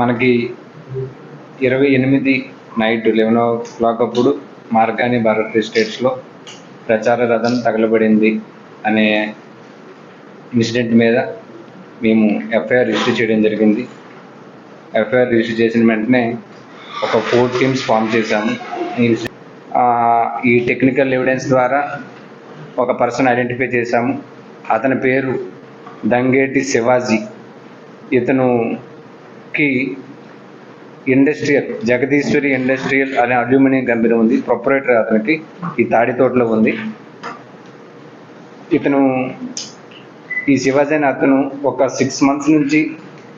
మనకి ఇరవై ఎనిమిది నైట్ లెవెన్ ఓ క్లాక్ అప్పుడు మార్గాని భారత్ స్టేట్స్లో ప్రచార రథం తగలబడింది అనే ఇన్సిడెంట్ మీద మేము ఎఫ్ఐఆర్ రిజిస్టర్ చేయడం జరిగింది. ఎఫ్ఐఆర్ రిజిస్టర్ చేసిన వెంటనే ఒక ఫోర్ టీమ్స్ ఫామ్ చేశాము. ఈ టెక్నికల్ ఎవిడెన్స్ ద్వారా ఒక పర్సన్ ఐడెంటిఫై చేశాము. అతని పేరు దంగేటి శివాజీ. ఇతను కి ఇండస్ట్రియల్ జగదీశ్వరి ఇండస్ట్రియల్ అనే అల్యూమినియం కంపెనీ ఉంది. ప్రొపరేటర్ అతనికి ఈ తాడి తోటలో ఉంది. ఇతను ఈ శివాజీ అతను ఒక సిక్స్ మంత్స్ నుంచి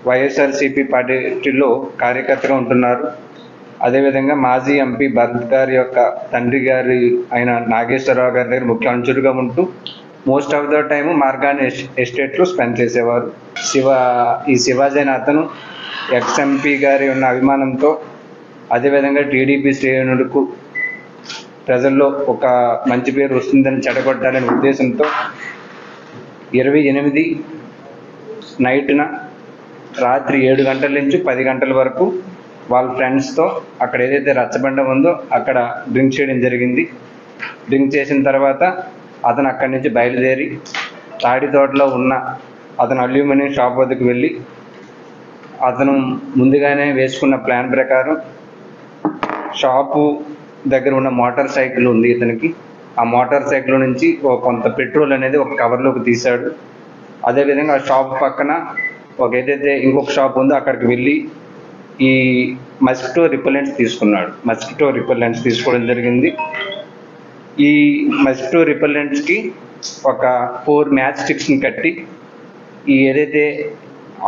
వైఎస్ఆర్సిపి పార్టీలో కార్యకర్తగా ఉంటున్నారు. అదేవిధంగా మాజీ ఎంపీ భరత్ గారి యొక్క తండ్రి గారి అయిన నాగేశ్వరరావు గారి దగ్గర ముఖ్య అంచులుగా ఉంటూ most of the time Morgan ఎస్టేట్లో స్పెండ్ చేసేవారు. శివ ఈ శివాజీ అతను ఎక్స్ఎంపీ గారి ఉన్న అభిమానంతో అదేవిధంగా టీడీపీ శ్రేణులకు ప్రజల్లో ఒక మంచి పేరు వస్తుందని చెడగొట్టాలనే ఉద్దేశంతో ఇరవై ఎనిమిది నైట్న రాత్రి ఏడు గంటల నుంచి పది గంటల వరకు వాళ్ళ ఫ్రెండ్స్తో అక్కడ ఏదైతే రచ్చబండ ఉందో అక్కడ డ్రింక్ చేయడం జరిగింది. డ్రింక్ చేసిన తర్వాత అతను అక్కడి నుంచి బయలుదేరి తాడి తోటలో ఉన్న అతను అల్యూమినియం షాప్ వద్దకు వెళ్ళి అతను ముందుగానే వేసుకున్న ప్లాన్ ప్రకారం షాపు దగ్గర ఉన్న మోటార్ సైకిల్ ఉంది ఇతనికి. ఆ మోటార్ సైకిల్ నుంచి ఒక కొంత పెట్రోల్ అనేది ఒక కవర్లోకి తీశాడు. అదేవిధంగా ఆ షాప్ పక్కన ఒక ఏదైతే ఇంకొక షాప్ ఉందో అక్కడికి వెళ్ళి ఈ మస్కిటో రిపెలెంట్స్ తీసుకున్నాడు. మస్కిటో రిపెలెంట్స్ తీసుకోవడం జరిగింది. ఈ మస్కిటో రిపెలెంట్స్కి ఒక ఫోర్ మ్యాచ్ స్టిక్స్ని కట్టి ఈ ఏదైతే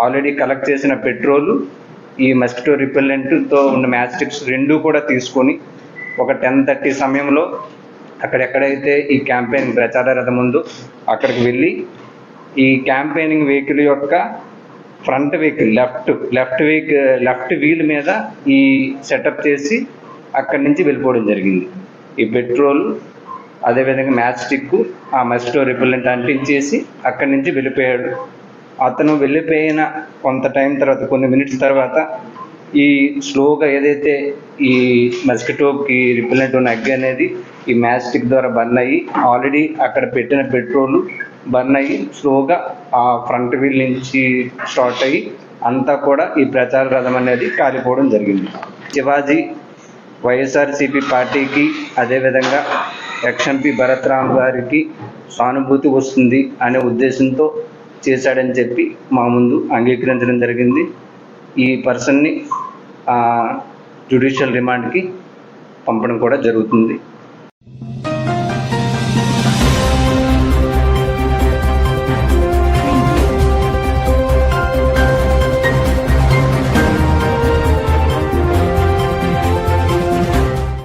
ఆల్రెడీ కలెక్ట్ చేసిన పెట్రోల్ ఈ మస్కిటో రిపెల్లెంట్తో ఉన్న మ్యాచ్ స్టిక్స్ రెండు కూడా తీసుకొని ఒక టెన్ థర్టీ సమయంలో అక్కడెక్కడైతే ఈ క్యాంపెయిన్ ప్రచార రథం ఉందో అక్కడికి వెళ్ళి ఈ క్యాంపెయినింగ్ వెహికల్ యొక్క front vehicle left left vehicle left wheel మీద ఈ సెటప్ చేసి అక్కడి నుంచి వెళ్ళిపోవడం జరిగింది. ఈ పెట్రోల్ అదేవిధంగా మ్యాచ్ స్టిక్ ఆ మెస్టో రిపెల్లెంట్ అంటించేసి అక్కడి నుంచి వెళ్ళిపోయాడు. అతను వెళ్ళిపోయిన కొంత టైం తర్వాత కొన్ని మినిట్స్ తర్వాత ఈ స్లోగా ఏదైతే ఈ మస్కిటోకి రిపెల్లెంట్ ఉన్న అగ్గి అనేది ఈ మ్యాస్టిక్ ద్వారా బర్న్ అయ్యి ఆల్రెడీ అక్కడ పెట్టిన పెట్రోల్ బర్న్ అయ్యి స్లోగా ఆ ఫ్రంట్ వీల్ నుంచి స్టార్ట్ అయ్యి అంతా కూడా ఈ ప్రచార రథం అనేది కాలిపోవడం జరిగింది. శివాజీ వైఎస్ఆర్సిపి పార్టీకి అదేవిధంగా ఎక్స్ఎంపీ భరత్ రామ్ గారికి సానుభూతి వస్తుంది అనే ఉద్దేశంతో చేశాడని చెప్పి మా ముందు అంగీకరించడం జరిగింది. ఈ పర్సన్ని జ్యుడిషియల్ రిమాండ్కి పంపడం కూడా జరుగుతుంది.